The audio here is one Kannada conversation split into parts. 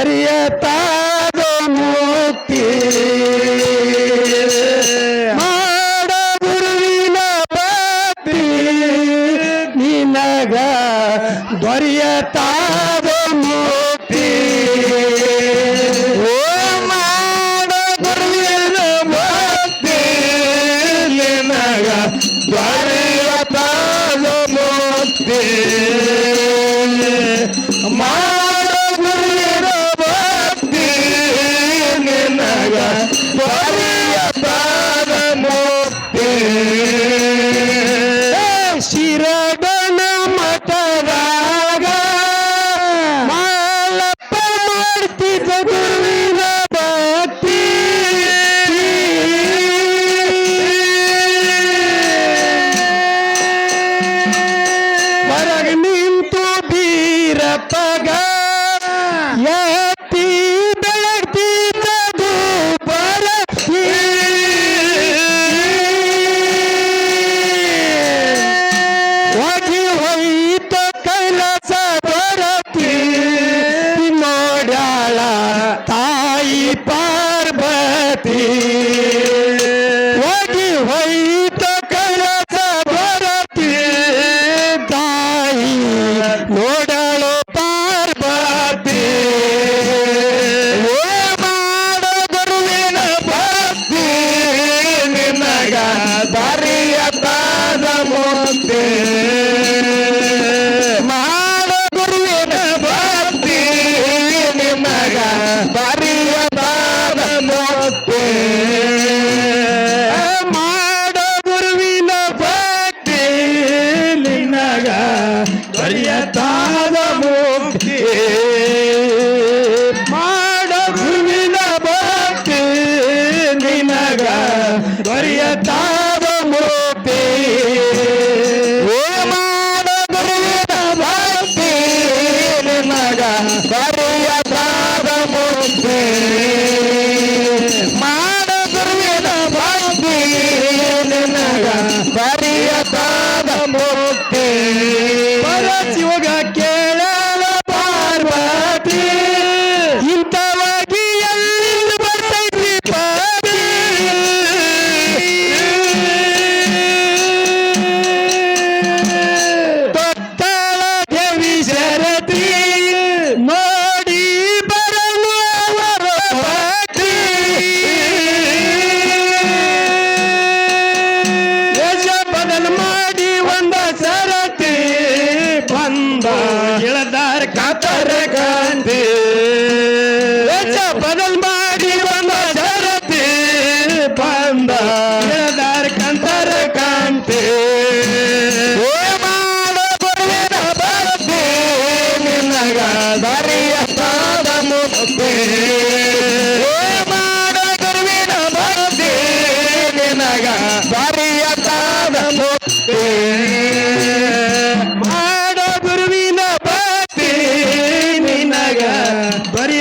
ದೊರೆಯತಾದ ಮುಕ್ತಿ ನಿನಗ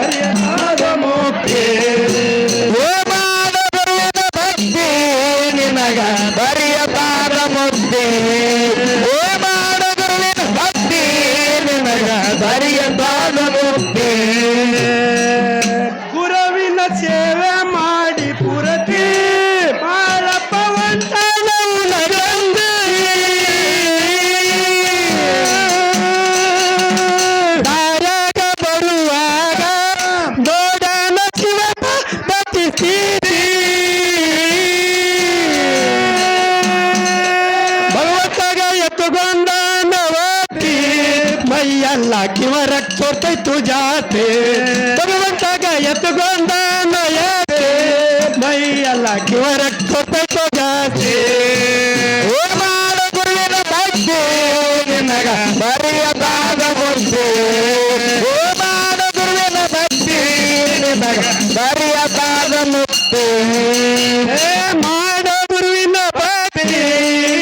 Maria. ಮೈಯೆಲ್ಲ ಕಿವರ ಕೊಟ್ಟೈತು ಜಾತೆ. ಭಗವಂತಾಗ ಎತ್ತುಗೊಂಡ ನಯತೆ. ಮೈಯಲ್ಲ ಕಿವರ ಕೊಟ್ಟೈತು ಜಾತೆ. ಗುರುವಿನ ಭಕ್ತಿ ನಿನಗ ಬರೆಯದಾದ ಮುಕ್ತಿ ಓ ಮಾಡ ಗುರುವಿನ ಭಕ್ತಿ ನಿನಗ ಬರೆಯದಾದ ಮುಕ್ತಿ ಮಾಡ ಗುರುವಿನ ಭಕ್ತಿ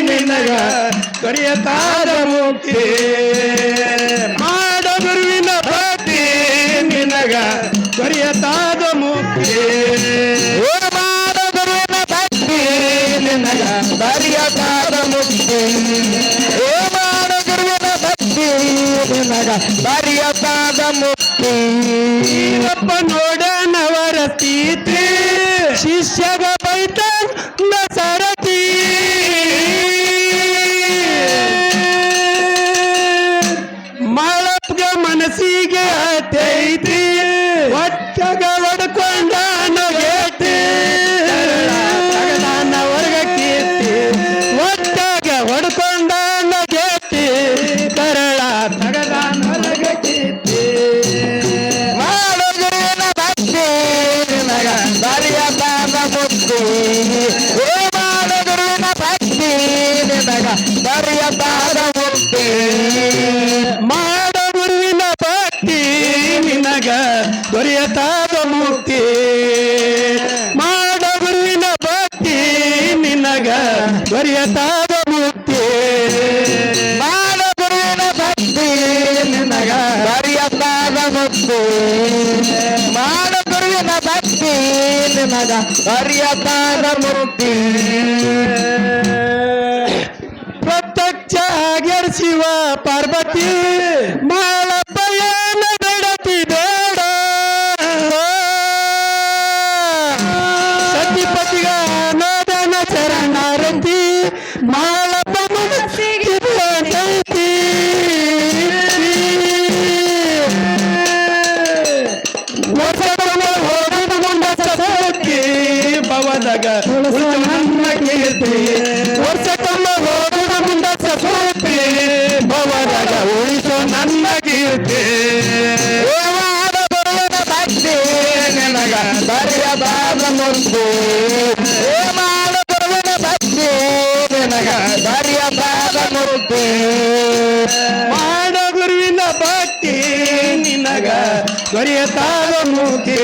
ನಿನಗ ದೊರೆಯತಾದ ಮುಕ್ತಿ ನಿನಗ ಬರೆಯದಾದ ಮುಕ್ತಿ ಈರಪ್ಪ ನೋಡನವರ ಶಿಷ್ಯಗ ಬೈತ ಸರತಿ ಮಳಪ್ಗ ಮನಸ್ಸಿಗೆ ಹತ್ತೈತಿ ಒಟ್ಟಗ ನಿನಗ ಬರೆಯದಾದ ಮುಕ್ತಿ ಮಾಡ ಗುರುವಿನ ಭಕ್ತಿ ನಿನಗ ದೊರೆಯತಾದ ಮುಕ್ತಿ ಮಾಡ ಗುರುವಿನ ಭಕ್ತಿ ನಿನಗ ದೊರೆಯತಾದ ಮುಕ್ತಿ ಮಾಡುಗುರುವಿನ ಭಕ್ತಿ ನಿನಗ ಬರೆಯದಾದ ಮುಕ್ತಿ ಮಾಡುಗುರುವಿನ ಭಕ್ತಿ ನಿನಗ ಬರೆಯದಾದ ಮುಕ್ತಿ ಪ್ರತ್ಯಕ್ಷ ಆಗ್ಯಾರ ಶಿವ ಪಾರ್ವತಿ. ಮಾಳಪ್ಪಯ್ಯನ ಓ ಮಾಡುಗುರುವಿನ ಭಕ್ತಿ ನಿನಗ ಬರೆಯದಾದ ಮುಕ್ತಿ ಓ ಮಾಡುಗುರುವಿನ ಭಕ್ತಿ ನಿನಗ ಬರೆಯದಾದ ಮುಕ್ತಿ ಮಾಡ ಗುರುವಿನ ಭಕ್ತಿ ನಿನಗ ದೊರೆಯತಾದ ಮುಕ್ತಿ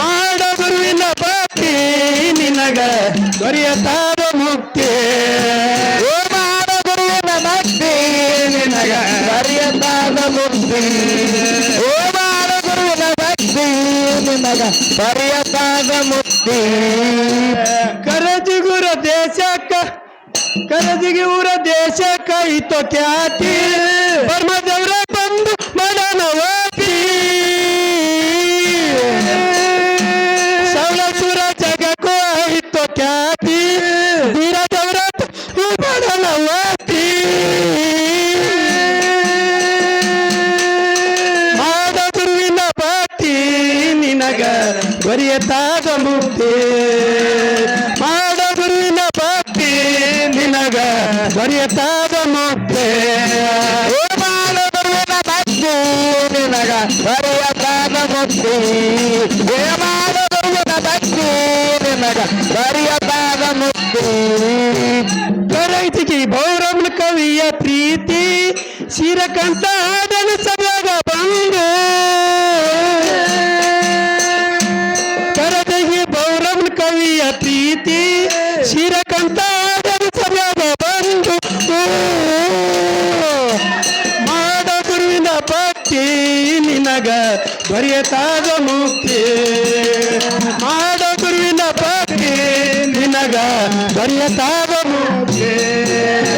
ಮಾಡ ಗುರುವಿನ ಭಕ್ತಿ ನಿನಗ ದೊರೆಯತಾದ ನಿನಗ ಬರೆಯದಾದ ಮುಕ್ತಿ ಕರಜಿಗುರ ದೇಶಕ್ಕ ಕರಜಿಗಿ ಊರ ದೇಶಕ್ಕ ಇತ್ತು ಖ್ಯಾತಿ. ಬರ್ಮದೇವ್ರ ದೊರೆಯತಾದ ಮುಕ್ತಿ ಮಾಡ ಗುರುವಿನ ಭಕ್ತಿ ನಿನಗ. ದೊರೆಯತಾದ ಮುಕ್ತಿ ಮಾಡ ಗುರುವಿನ ಭಕ್ತಿ ನಿನಗ. ಬರೆಯದಾದ ಮುಕ್ತಿ ಮಾಡ ಗುರುವಿನ ಭಕ್ತಿ ನಿನಗ. ಬರೆಯದಾದ ಮುಕ್ತಿ ಕರೈತಿಗೆ ಭೌರಮ್ನ ಕವಿಯ ಪ್ರೀತಿ. ಶಿರಕಂತ ಆಡಲು ಸಭಾಗ ಬಂದು. ದೊರೆಯತಾದ ಮುಕ್ತಿ ಮಾಡ ಗುರುವಿನ ಭಕ್ತಿ ನಿನಗ ದೊರೆಯತಾದ ಮುಕ್ತಿ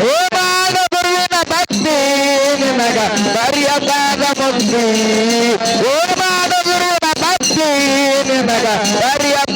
ಓ ಮಾಡುಗುರುವಿನ ಭಕ್ತಿ ನಿನಗ ದೊರೆಯತಾದ ಮುಕ್ತಿ ಓ ಮಾಡುಗುರುವಿನ ಭಕ್ತಿ ನಿನಗ ಬರೆಯದಾದ